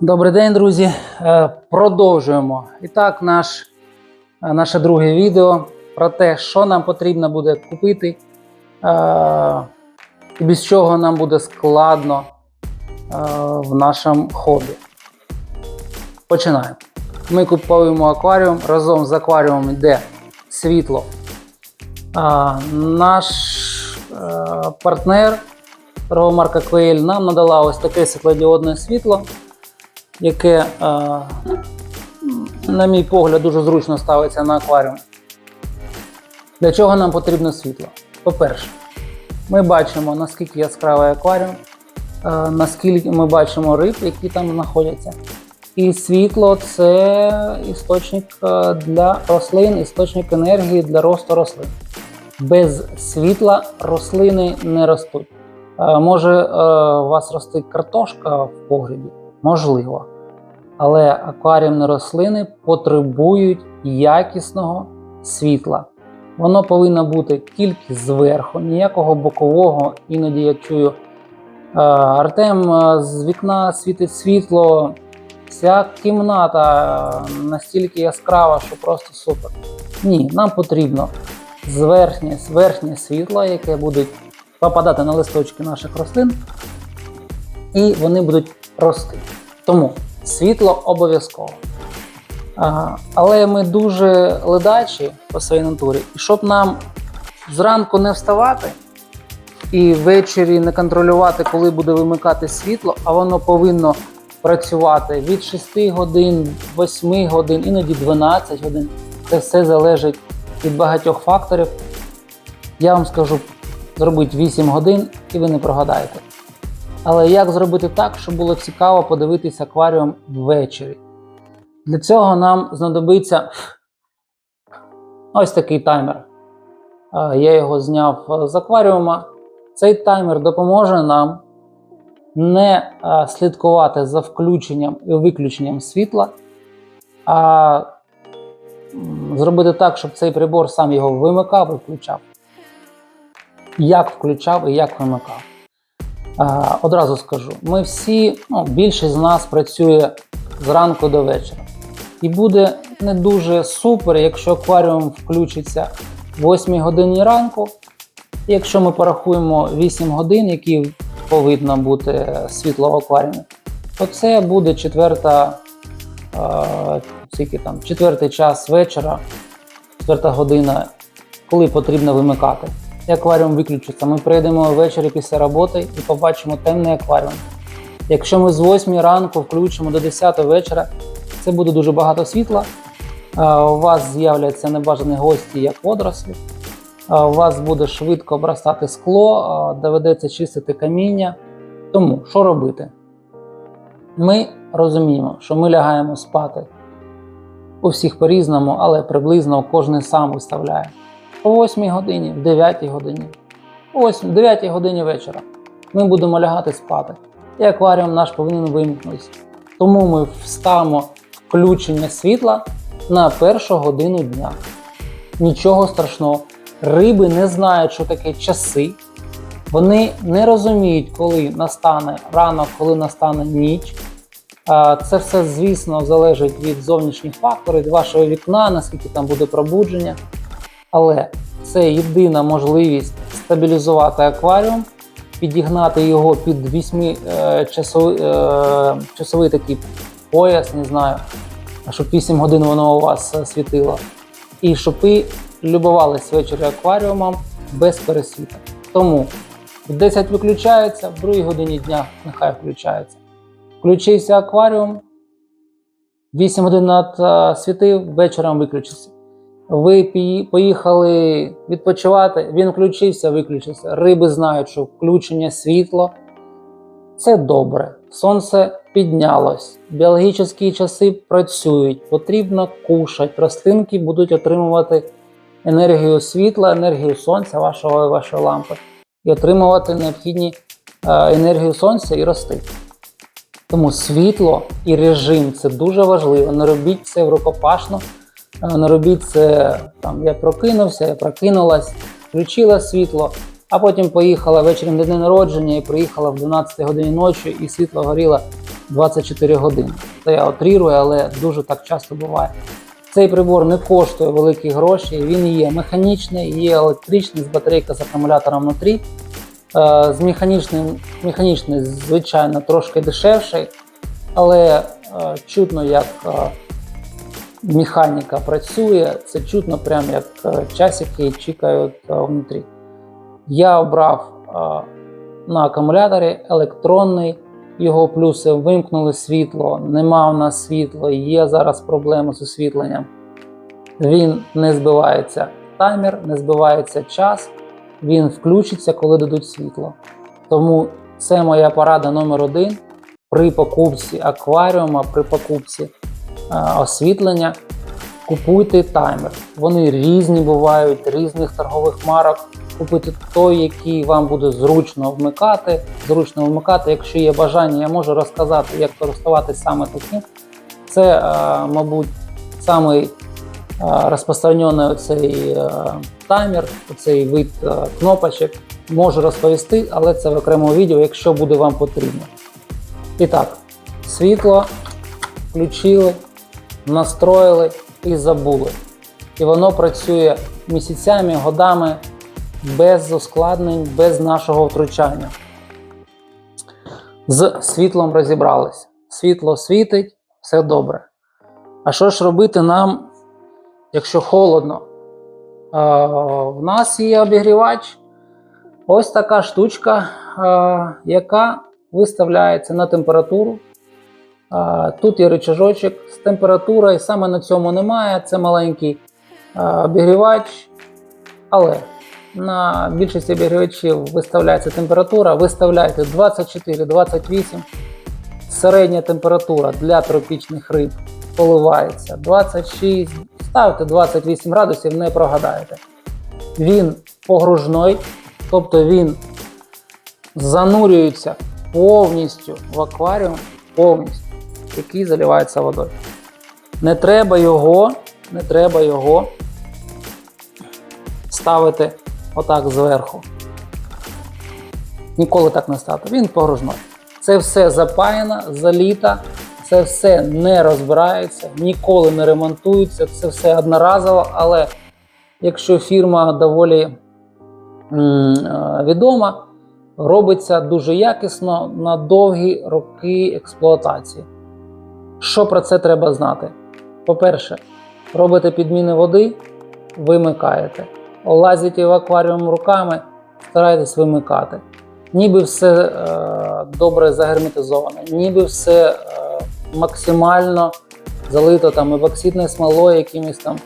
Добрий день, друзі. Е, Продовжуємо. І так, наш, е, наше друге відео про те, що нам потрібно буде купити, е, і без чого нам буде складно в нашому хобі. Починаємо. Ми купуємо акваріум. Разом з акваріумом йде світло. Наш партнер торгова марка Quail нам надала ось таке світлодіодне світло, яке, е, на мій погляд, дуже зручно ставиться на акваріум. Для чого нам потрібно світло? По-перше, ми бачимо, наскільки яскравий акваріум, е, наскільки ми бачимо риб, які там знаходяться. І світло це істочник е, для рослин, істочник енергії для росту рослин. Без світла рослини не ростуть. Може, у вас росте картошка в погребі? Можливо. Але акваріумні рослини потребують якісного світла. Воно повинно бути тільки зверху, ніякого бокового. Іноді я чую. «Е, Артем, е, з вікна світить світло, вся кімната настільки яскрава, що просто супер. Ні, нам потрібно зверхнє, зверхнє світло, яке буде попадати на листочки наших рослин, і вони будуть рости. Тому світло обов'язково. Але ми дуже ледачі по своїй натурі, і щоб нам зранку не вставати і ввечері не контролювати, коли буде вимикати світло, а воно повинно працювати від 6 годин, 8 годин, іноді 12 годин. Це все залежить від багатьох факторів. Я вам скажу, зробіть 8 годин і ви не прогадаєте. Але як зробити так, щоб було цікаво подивитися акваріум ввечері? Для цього нам знадобиться ось такий таймер. Я його зняв з акваріума. Цей таймер допоможе нам не слідкувати за включенням і виключенням світла, а зробити так, щоб цей прибор сам його вимикав і включав. Як включав і як вимикав. А, одразу скажу: ми всі, ну, більшість з нас працює зранку до вечора. І буде не дуже супер, якщо акваріум включиться в 8 годині ранку. Якщо ми порахуємо 8 годин, які повинно бути світло в акваріумі, то це буде четверта, е, там, четвертий час вечора, четверта година, коли потрібно вимикати. І акваріум виключиться. Ми прийдемо ввечері після роботи і побачимо темний акваріум. Якщо ми з 8 ранку включимо до 10 вечора, це буде дуже багато світла. У вас з'являться небажані гості, як водорослі. У вас буде швидко обростати скло, доведеться чистити каміння. Тому що робити? Ми розуміємо, що ми лягаємо спати у всіх по-різному, але приблизно кожен сам виставляє. О 8 годині, в 9 годині, о 8, 9 годині вечора ми будемо лягати спати. І акваріум наш повинен вимкнутися. Тому ми вставимо включення світла на першу годину дня. Нічого страшного. Риби не знають, що таке часи. Вони не розуміють, коли настане ранок, коли настане ніч. Це все, звісно, залежить від зовнішніх факторів, від вашого вікна, наскільки там буде пробудження. Але це єдина можливість стабілізувати акваріум, підігнати його під 8 е, часовий, е, часовий такий пояс, не знаю, щоб 8 годин воно у вас е, світило. І щоб ви любувалися ввечері акваріумом без пересвіту. Тому в 10 виключається, в 2 годині дня нехай включається. Включився акваріум, 8 годин над світив, вечором виключився. Ви поїхали відпочивати, він включився, виключився. Риби знають, що включення світла це добре. Сонце піднялось, біологічні часи працюють, потрібно кушати. Рослинки будуть отримувати енергію світла, енергію сонця, вашого, вашої лампи, і отримувати необхідні е, енергію сонця і рости. Тому світло і режим це дуже важливо. Не робіть це в рукопашно, не робіть це там. Я прокинувся, я прокинулась, включила світло, а потім поїхала ввечері на день народження і приїхала в 12 годині ночі, і світло горіло 24 години. Це я отрірую, але дуже так часто буває. Цей прибор не коштує великі гроші, він є механічний, є електричний з батарейка з акумулятором внутрі. Е, З механічним, механічний, звичайно, трошки дешевший, але е, чутно, як е, механіка працює, це чутно, прям як е, часики чекають е, внутрі. Я обрав е, на акумуляторі електронний, його плюси вимкнули світло, нема у нас світла, є зараз проблеми з освітленням. Він не збивається таймер, не збивається час, він включиться, коли дадуть світло. Тому це моя порада номер один при покупці акваріума, при покупці освітлення. Купуйте таймер. Вони різні бувають, різних торгових марок. Купуйте той, який вам буде зручно вмикати. Зручно вмикати. Якщо є бажання, я можу розказати, як користуватися саме таким. Це, е, мабуть, самий е, розпространений оцей е, таймер, оцей вид е, кнопочок. Можу розповісти, але це в окремому відео, якщо буде вам потрібно. І так, світло включили, настроїли і забули. І воно працює місяцями, годами без ускладнень, без нашого втручання. З світлом розібрались. Світло світить, все добре. А що ж робити нам, якщо холодно? В нас є обігрівач. Ось така штучка, яка виставляється на температуру. Тут є рычажочок з температурою, саме на цьому немає. Це маленький обігрівач. Але на більшості обігрівачів виставляється температура. Виставляйте 24-28. Середня температура для тропічних риб поливається 26. Ставте 28 градусів, не прогадаєте. Він погружний, тобто він занурюється повністю в акваріум, повністю, який заливається водою. Не треба його, не треба його ставити отак зверху. Ніколи так не ставте. Він погружний. Це все запаяно, заліто, це все не розбирається, ніколи не ремонтується, це все одноразово, але якщо фірма доволі е, відома, робиться дуже якісно на довгі роки експлуатації. Що про це треба знати? По-перше, робите підміни води, вимикаєте. Лазите в акваріум руками, старайтесь вимикати. Ніби все е, добре загерметизовано, ніби все е, максимально залито там епоксидною смолою якимось там.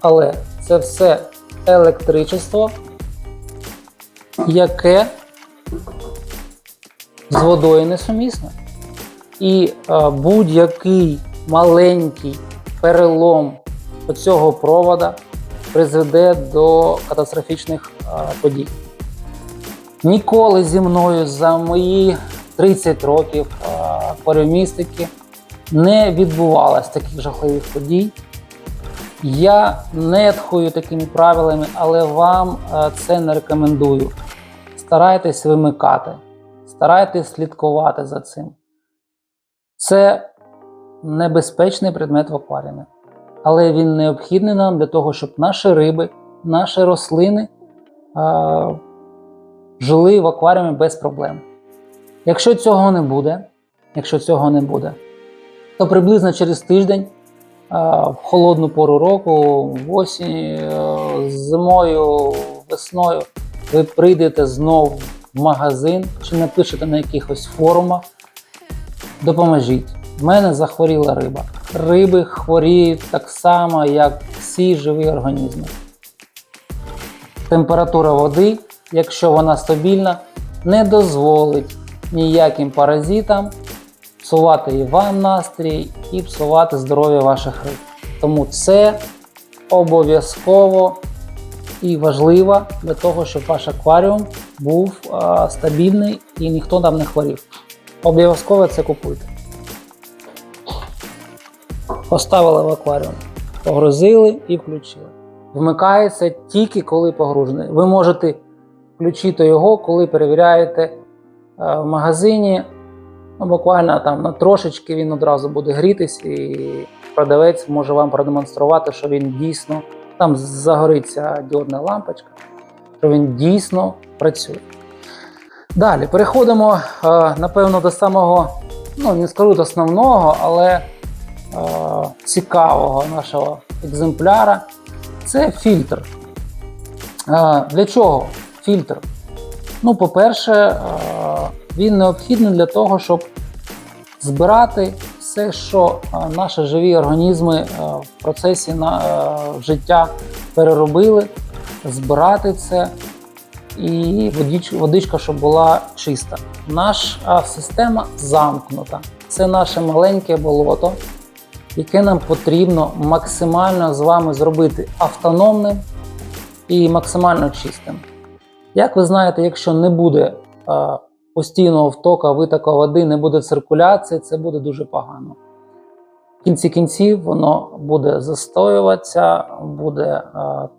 Але це все електричество, яке з водою несумісне. І е, будь-який маленький перелом цього провода призведе до катастрофічних е, подій. Ніколи зі мною за мої 30 років е, акваріумістики не відбувалось таких жахливих подій. Я не тхую такими правилами, але вам е, це не рекомендую. Старайтесь вимикати, старайтесь слідкувати за цим. Це небезпечний предмет в акваріумі, але він необхідний нам для того, щоб наші риби, наші рослини е, жили в акваріумі без проблем. Якщо цього не буде, якщо цього не буде, то приблизно через тиждень а, в холодну пору року, осінь, е, зимою, весною, ви прийдете знов в магазин чи напишете на якихось форумах. Допоможіть. В мене захворіла риба. Риби хворіють так само, як всі живі організми. Температура води, якщо вона стабільна, не дозволить ніяким паразитам псувати і вам настрій, і псувати здоров'я ваших риб. Тому це обов'язково і важливо для того, щоб ваш акваріум був стабільний і ніхто там не хворів. Обов'язково це купуйте. Поставили в акваріум, погрузили і включили. Вмикається тільки коли погружений. Ви можете включити його, коли перевіряєте е, в магазині Ну, буквально там на трошечки він одразу буде грітись, і продавець може вам продемонструвати, що він дійсно там загориться діодна лампочка, що він дійсно працює. Далі переходимо, е, напевно, до самого, ну не скажу до основного, але е, цікавого нашого екземпляра. Це фільтр. Е, Для чого фільтр? Ну, по-перше, він необхідний для того, щоб збирати все, що наші живі організми в процесі життя переробили, збирати це і водич, водичка, щоб була чиста. Наша система замкнута. Це наше маленьке болото, яке нам потрібно максимально з вами зробити автономним і максимально чистим. Як ви знаєте, якщо не буде постійного втока, витока води, не буде циркуляції, це буде дуже погано. В кінці кінців воно буде застоюватися, буде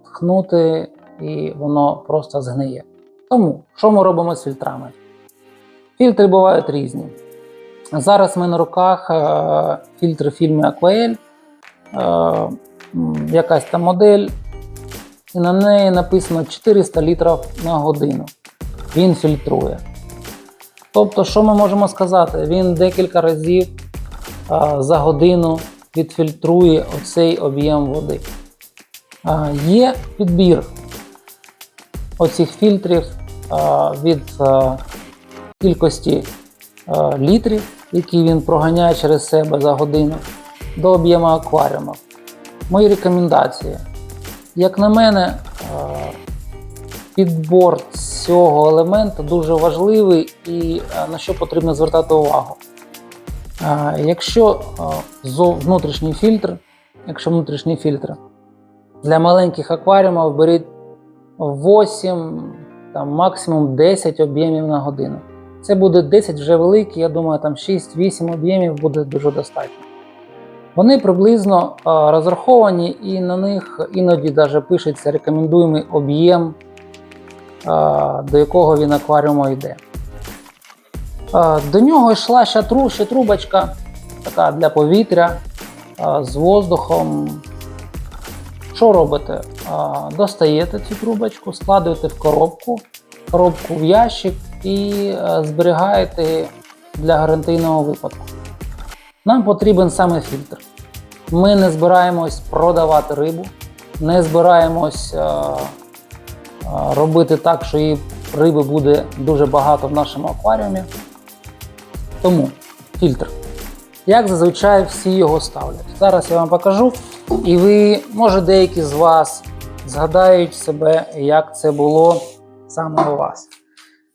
тхнути і воно просто згниє. Тому, що ми робимо з фільтрами? Фільтри бувають різні. Зараз мене на руках е, фільтри фільмі Aquael, е, якась там модель, і на неї написано 400 літрів на годину. Він фільтрує. Тобто, що ми можемо сказати? Він декілька разів за годину відфільтрує оцей об'єм води. Є підбір оцих фільтрів від кількості літрів, які він проганяє через себе за годину, до об'єму акваріуму. Мої рекомендації. Як на мене, підбор цього елементу дуже важливий і на що потрібно звертати увагу. Якщо внутрішній фільтр, якщо внутрішній фільтр для маленьких акваріумів беріть 8, там, максимум 10 об'ємів на годину. Це буде 10 вже великий, я думаю, там 6-8 об'ємів буде дуже достатньо. Вони приблизно розраховані, і на них іноді навіть пишеться рекомендуємий об'єм, до якого він акваріуму йде. До нього йшла ще, трубочка така для повітря з воздухом. Що робите? Достаєте цю трубочку, складуєте в коробку, коробку в ящик і зберігаєте для гарантійного випадку. Нам потрібен саме фільтр. Ми не збираємось продавати рибу, не збираємось е, е, робити так, що її риби буде дуже багато в нашому акваріумі. Тому фільтр. Як зазвичай всі його ставлять. Зараз я вам покажу, і ви, може, деякі з вас згадають себе, як це було саме у вас.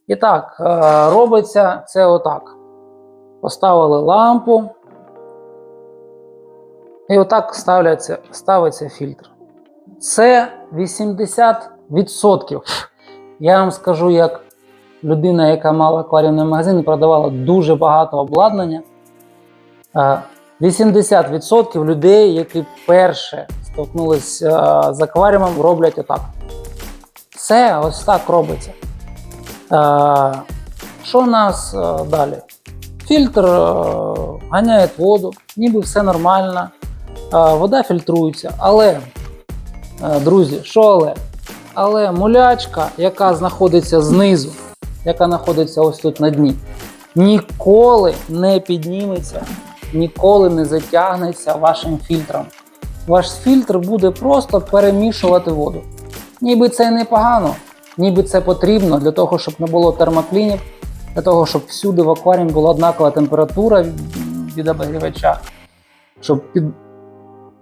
І так, е, робиться це отак. Поставили лампу. І отак ставляться, ставиться фільтр. Це 80%. Я вам скажу, як людина, яка мала акваріумний магазин і продавала дуже багато обладнання. Е, 80% людей, які перше столкнулися з акваріумом, роблять отак. Все ось так робиться. Е, Що у нас е, далі? Фільтр е, ганяє воду, ніби все нормально. Е, Вода фільтрується, але, е, друзі, що але? Але мулячка, яка знаходиться знизу, яка знаходиться ось тут на дні, ніколи не підніметься, ніколи не затягнеться вашим фільтром. Ваш фільтр буде просто перемішувати воду. Ніби це непогано, ніби це потрібно для того, щоб не було термоклінів, для того, щоб всюди в акваріумі була однакова температура від обігрівача, щоб під,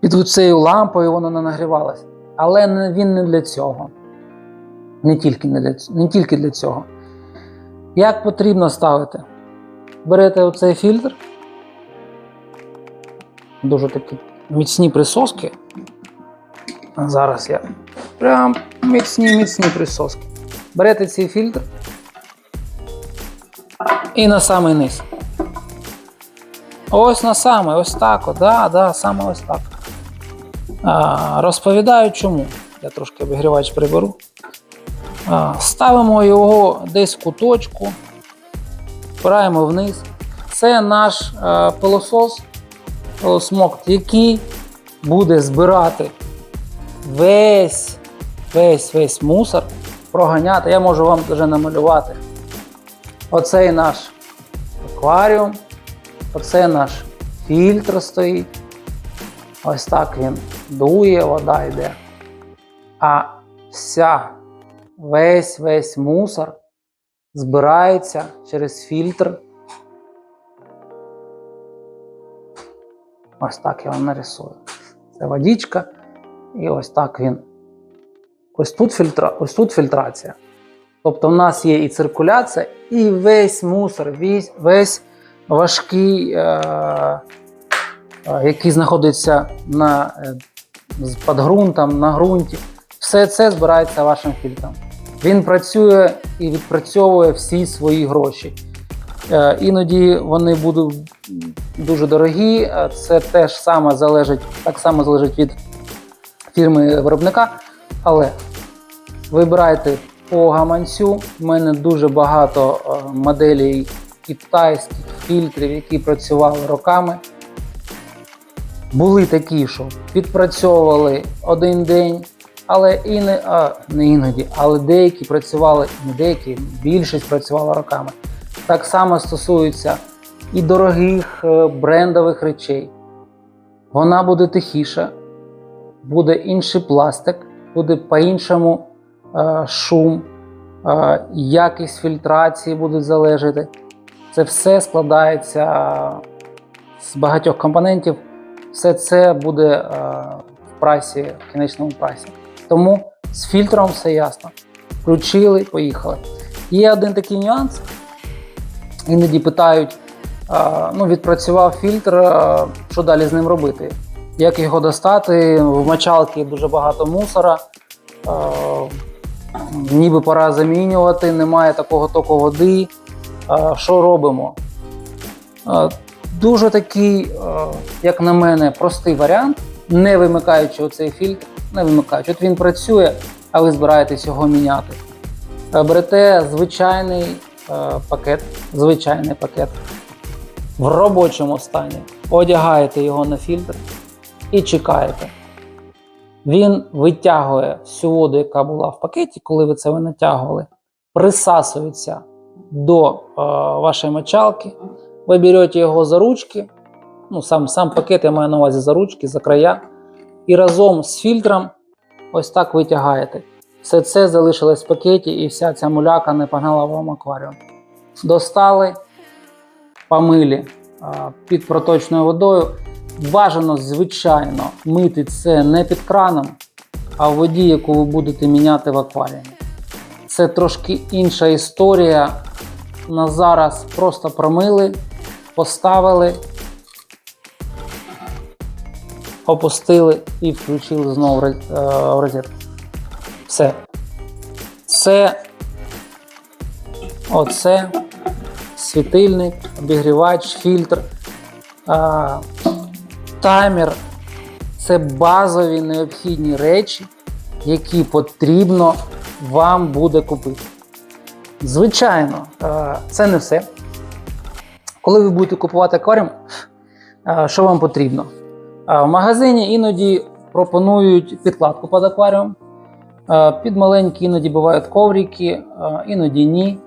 під цією лампою воно не нагрівалося. Але він не для цього. Не тільки, не, для, не тільки для цього. Як потрібно ставити? Берете оцей фільтр. Дуже такі міцні присоски. Зараз я прям міцні, міцні присоски. Берете цей фільтр і на самий низ. Ось на саме, ось так. Да, да, саме ось так. А, розповідаю чому. Я трошки обігрівач приберу. А, ставимо його десь в куточку, впираємо вниз. це наш е, пилосос, пилосмокт, який буде збирати весь, весь, весь мусор, проганяти. Я можу вам вже намалювати. Оцей наш акваріум, оце наш фільтр стоїть. Ось так він дує, вода йде. А вся, весь весь мусор збирається через фільтр. Ось так я вам нарисую. Це водичка. І ось так він. Ось тут, фільтра... ось тут фільтрація. Тобто в нас є і циркуляція, і весь мусор, весь, весь важкий, е... е, який знаходиться на, е... під ґрунтом, на ґрунті. Все це збирається вашим фільтром. Він працює і відпрацьовує всі свої гроші. Е, Іноді вони будуть дуже дорогі. е, Це теж саме залежить, так само залежить від фірми виробника. Але вибирайте по гаманцю. У мене дуже багато е, моделей китайських фільтрів, які працювали роками. Були такі, що відпрацьовували один день, але і не, а, не іноді, але деякі працювали, не деякі, більшість працювала роками. Так само стосується і дорогих е, брендових речей. Вона буде тихіша, буде інший пластик, буде по-іншому е, шум, е, якість фільтрації буде залежати. Це все складається з багатьох компонентів. Все це буде в прайсі, в кінечному прайсі. Тому з фільтром все ясно. Включили, поїхали. Є один такий нюанс. Іноді питають: ну, відпрацював фільтр, що далі з ним робити? Як його достати? В мочалці дуже багато мусора. Ніби пора замінювати, немає такого току води. Що робимо? Дуже такий, як на мене, простий варіант, не вимикаючи оцей фільтр, не вимикаючи. От він працює, а ви збираєтесь його міняти. Берете звичайний пакет, звичайний пакет в робочому стані, одягаєте його на фільтр і чекаєте. Він витягує всю воду, яка була в пакеті, коли ви це ви натягували, присасується до е, вашої мочалки. Ви берете його за ручки, ну сам, сам пакет я маю на увазі за ручки, за края, і разом з фільтром ось так витягаєте. Все це залишилось в пакеті, і вся ця муляка не погнала вам акваріум. Достали, помили під проточною водою. Бажано, звичайно, мити це не під краном, а в воді, яку ви будете міняти в акваріумі. Це трошки інша історія. На зараз просто промили, поставили, опустили і включили знову в е, в розетку. Все. Це оце світильник, обігрівач, фільтр, а, таймер. Це базові необхідні речі, які потрібно вам буде купити. Звичайно, це не все. Коли ви будете купувати акваріум, що вам потрібно? В магазині іноді пропонують підкладку під акваріум. Е, Під маленькі іноді бувають коврики, е, іноді ні.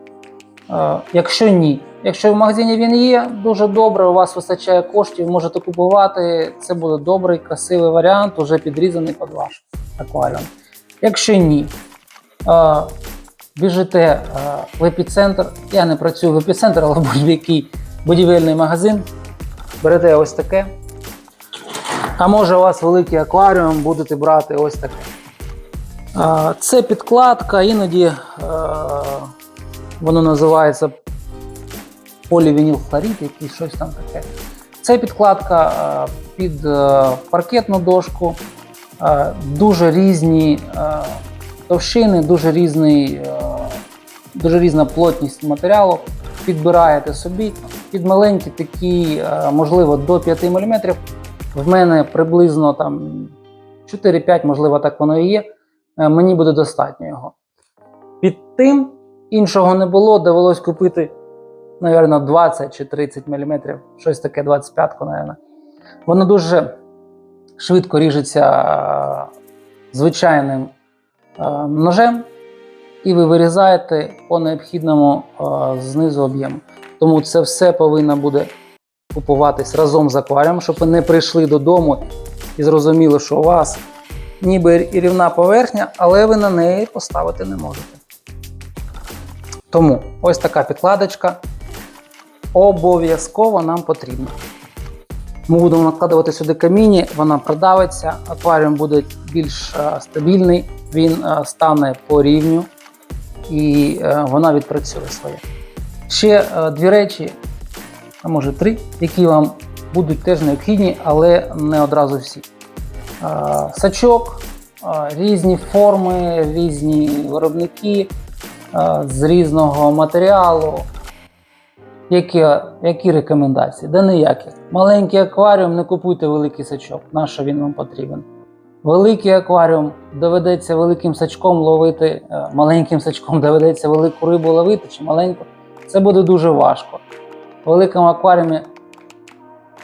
Е, Якщо ні, якщо в магазині він є, дуже добре, у вас вистачає коштів, можете купувати. Це буде добрий, красивий варіант, уже підрізаний під ваш акваріум. Якщо ні, біжите в епіцентр. Я не працюю в епіцентр, але будь-який будівельний магазин. Берете ось таке. А може у вас великий акваріум, будете брати ось таке. Це підкладка, іноді е, воно називається полівінілхлорид, якийсь щось там таке. Це підкладка е, під е, паркетну дошку, дуже різні товщини, дуже, різний, дуже різна плотність матеріалу. Підбираєте собі під маленькі такі, можливо, до 5 мм. В мене приблизно там 4-5, можливо, так воно і є мені буде достатньо його. Під тим іншого не було, довелось купити напевно, 20 чи 30 мм, щось таке 25, напевно. Воно дуже швидко ріжеться е, звичайним е, ножем, і ви вирізаєте по необхідному е, знизу об'єму. Тому це все повинно буде купуватись разом з акваріумом, щоб ви не прийшли додому і зрозуміли, що у вас ніби і рівна поверхня, але ви на неї поставити не можете. Тому ось така підкладочка обов'язково нам потрібна. Ми будемо накладувати сюди каміння, вона продавиться, акваріум буде більш е, стабільний, він е, стане по рівню і е, вона відпрацює своє. Ще дві речі, а може три, які вам будуть теж необхідні, але не одразу всі. Е, Сачок, е, різні форми, різні виробники е, з різного матеріалу. Які, які рекомендації? Да ніякі. Маленький акваріум, не купуйте великий сачок. На що він вам потрібен? Великий акваріум доведеться великим сачком ловити, маленьким сачком доведеться велику рибу ловити чи маленьку. Це буде дуже важко. В великому акваріумі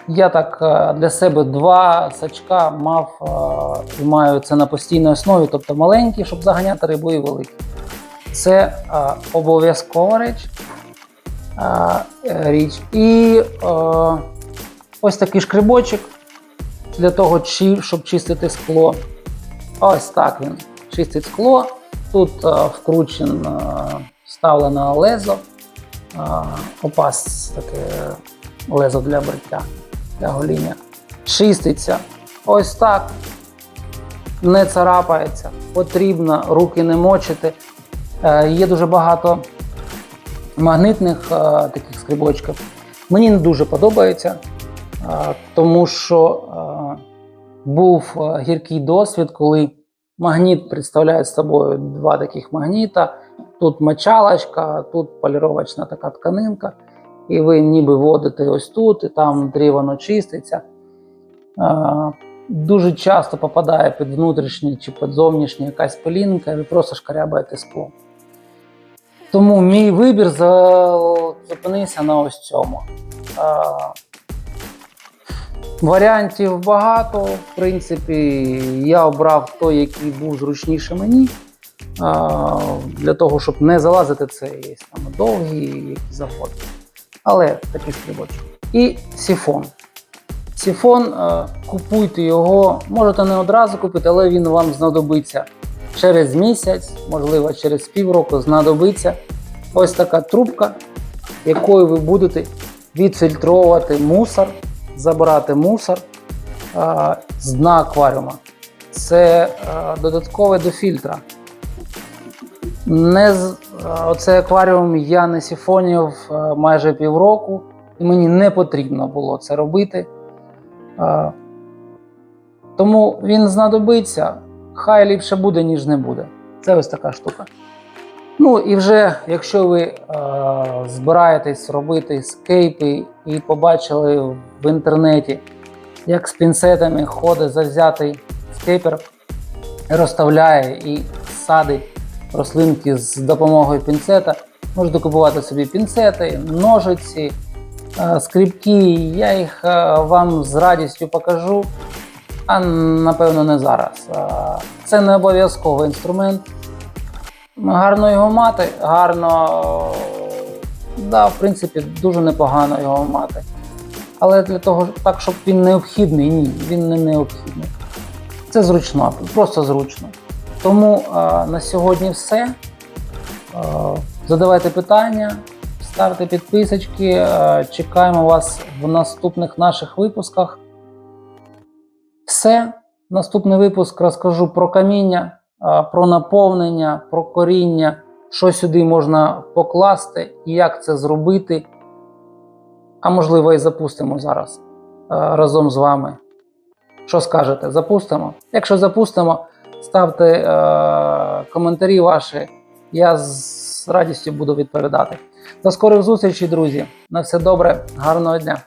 я так е, для себе два сачка мав е, і маю це на постійній основі, тобто маленький, щоб заганяти рибу, і великий. Це е, обов'язкова е, річ. І ось такий шкрибочок для того, щоб чистити скло. Ось так він чистить скло. Тут вкручен, е, вставлено лезо, опас таке лезо для бриття, для гоління. Чиститься ось так, не царапається, потрібно руки не мочити. Е, є дуже багато магнитних е, таких скрибочків. Мені не дуже подобається, е, тому що е, був е, гіркий досвід, коли магніт представляє собою два таких магніта. Тут мочалочка, тут поліровочна така тканинка, і ви ніби водите ось тут, і там воно чиститься. Дуже часто попадає під внутрішній чи під зовнішній якась пилінка, і ви просто шкарябаєте скло. Тому мій вибір зупинився на ось цьому. Варіантів багато. В принципі, я обрав той, який був зручніше мені. Для того, щоб не залазити це є довгі які завгодно. Але такий стрибочок. І сіфон. Сіфон, е, купуйте його, можете не одразу купити, але він вам знадобиться через місяць, можливо, через півроку знадобиться ось така трубка, якою ви будете відфільтровувати мусор, забирати мусор е, з дна акваріума. Це е, додаткове до фільтра. Не оцей акваріум я не сіфонів майже півроку, і мені не потрібно було це робити. Тому він знадобиться, хай ліпше буде, ніж не буде. Це ось така штука. Ну і вже якщо ви е, збираєтесь робити скейпи і побачили в інтернеті, як з пінцетами ходить завзятий скейпер, розставляє і садить рослинки з допомогою пінцета, можете купувати собі пінцети, ножиці, е, скріпки. Я їх е, вам з радістю покажу, а напевно не зараз. Е, Це не обов'язковий інструмент. Гарно його мати, гарно, да, в принципі, дуже непогано його мати. Але для того, так, щоб він необхідний, ні, він не необхідний. Це зручно, просто зручно. Тому на сьогодні все. Задавайте питання, ставте підписочки. Чекаємо вас в наступних наших випусках. Все. Наступний випуск розкажу про каміння, про наповнення, про коріння, що сюди можна покласти і як це зробити. А можливо, і запустимо зараз разом з вами. Що скажете? Запустимо? Якщо запустимо, ставте е, коментарі ваші. Я з радістю буду відповідати. До скорих зустрічей, друзі. На все добре, гарного дня!